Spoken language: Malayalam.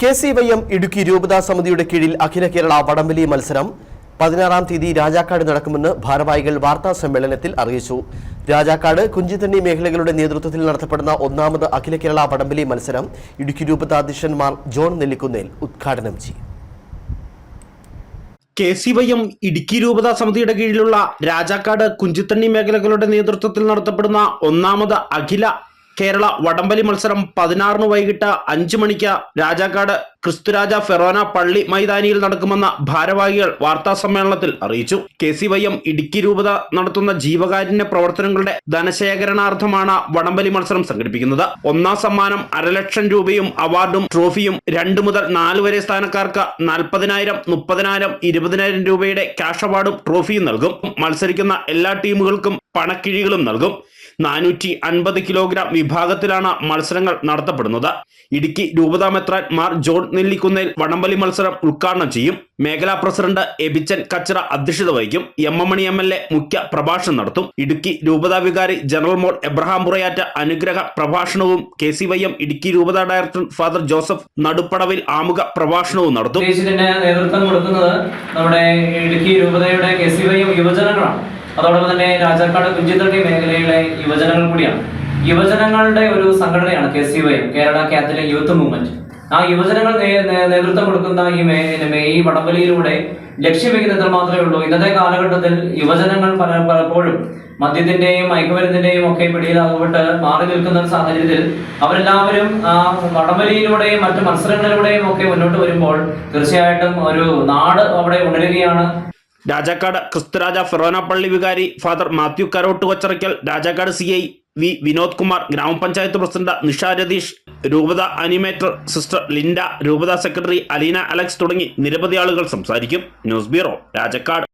K C Y M Idukki രൂപതാ സമിതിയുടെ കീഴിൽ അഖില കേരള വടംവലി മത്സരം പതിനാറാം തീയതി രാജാക്കാട് നടക്കുമെന്ന് ഭാരവാഹികൾ വാർത്താ സമ്മേളനത്തിൽ അറിയിച്ചു. രാജാക്കാട് കുഞ്ചിത്തണ്ണി മേഖലകളുടെ നേതൃത്വത്തിൽ നടത്തപ്പെടുന്ന ഒന്നാമത് അഖില കേരള വടംവലി മത്സരം ഇടുക്കി രൂപതാധ്യക്ഷന്മാർ ജോൺ നെല്ലിക്കുന്നേൽ ഉദ്ഘാടനം ചെയ്യും. K C Y M Idukki രൂപതാ സമിതിയുടെ കീഴിലുള്ള രാജാക്കാട് കുഞ്ചിത്തണ്ണി മേഖലകളുടെ നേതൃത്വത്തിൽ നടത്തപ്പെടുന്ന ഒന്നാമത് അഖില കേരള വടംവലി മത്സരം പതിനാറിന് വൈകിട്ട് അഞ്ചു മണിക്ക് രാജാക്കാട് ക്രിസ്തുരാജ ഫെറോന പള്ളി മൈതാനിയിൽ നടക്കുമെന്ന് ഭാരവാഹികൾ വാർത്താ സമ്മേളനത്തിൽ അറിയിച്ചു. K C Y M Idukki രൂപത നടത്തുന്ന ജീവകാരുണ്യ പ്രവർത്തനങ്ങളുടെ ധനശേഖരണാർത്ഥമാണ് വടംവലി മത്സരം സംഘടിപ്പിക്കുന്നത്. ഒന്നാം സമ്മാനം അരലക്ഷം രൂപയും അവാർഡും ട്രോഫിയും രണ്ട് മുതൽ നാല് വരെ സ്ഥാനക്കാർക്ക് നാൽപ്പതിനായിരം മുപ്പതിനായിരം ഇരുപതിനായിരം രൂപയുടെ ക്യാഷ് അവാർഡും ട്രോഫിയും നൽകും. മത്സരിക്കുന്ന എല്ലാ ടീമുകൾക്കും പണക്കിഴികളും നൽകും. നാനൂറ്റി അൻപത് കിലോഗ്രാം വിഭാഗത്തിലാണ് മത്സരങ്ങൾ നടത്തപ്പെടുന്നത്. ഇടുക്കി രൂപതാ മെത്രാൻ മാർ ജോൺ നെല്ലിക്കുന്നേൽ വടംവലി മത്സരം ഉദ്ഘാടനം ചെയ്യും. മേഖലാ പ്രസിഡന്റ് എബിച്ചൻ കച്ചറ അധ്യക്ഷത വഹിക്കും. M M Mani M L A മുഖ്യ പ്രഭാഷണം നടത്തും. ഇടുക്കി രൂപതാ വികാരി ജനറൽ മോൾ എബ്രഹാം പുറയാറ്റ അനുഗ്രഹ പ്രഭാഷണവും K C Y M Idukki രൂപതാ ഡയറക്ടർ ഫാദർ ജോസഫ് നടുപ്പടവിൽ ആമുഖ പ്രഭാഷണവും നടത്തും. നേതൃത്വം കൊടുക്കുന്നത് നമ്മുടെ ഇടുക്കി രൂപതയുടെ കെ സി വൈ യുവജനങ്ങളാണ്. അതോടൊപ്പം തന്നെ രാജാക്കാട് കുഞ്ചിത്തട്ടി മേഖലയിലെ യുവജനങ്ങൾ കൂടിയാണ്. യുവജനങ്ങളുടെ ഒരു സംഘടനയാണ് K C Y Kerala Catholic youth movement. ആ യുവജനങ്ങൾ നേതൃത്വം കൊടുക്കുന്ന ഈ ഈ വടംവലിയിലൂടെ ലക്ഷ്യം വെക്കുന്നത് മാത്രമേ ഉള്ളൂ. ഇന്നത്തെ കാലഘട്ടത്തിൽ യുവജനങ്ങൾ പല പലപ്പോഴും മദ്യത്തിന്റെയും മയക്കുമരുന്നിന്റെയും ഒക്കെ പിടിയിലാകപ്പെട്ട് മാറി നിൽക്കുന്ന ഒരു സാഹചര്യത്തിൽ അവരെല്ലാവരും ആ വടംവലിയിലൂടെയും മറ്റു മത്സരങ്ങളിലൂടെയും ഒക്കെ മുന്നോട്ട് വരുമ്പോൾ തീർച്ചയായിട്ടും ഒരു നാട് അവിടെ ഉണരുകയാണ്. രാജാക്കാട് ക്രിസ്തുരാജ ഫെറോന പള്ളി വികാരി father Mathew Karott Kocharakkal Rajakkad C I V Vinod Kumar ഗ്രാമപഞ്ചായത്ത് പ്രസിഡന്റ് നിഷ രതീഷ് രൂപത അനിമേറ്റർ സിസ്റ്റർ ലിൻഡ രൂപത സെക്രട്ടറി അലീന അലക്സ് തുടങ്ങി നിരവധി ആളുകൾ സംസാരിക്കും. News bureau Rajakkad.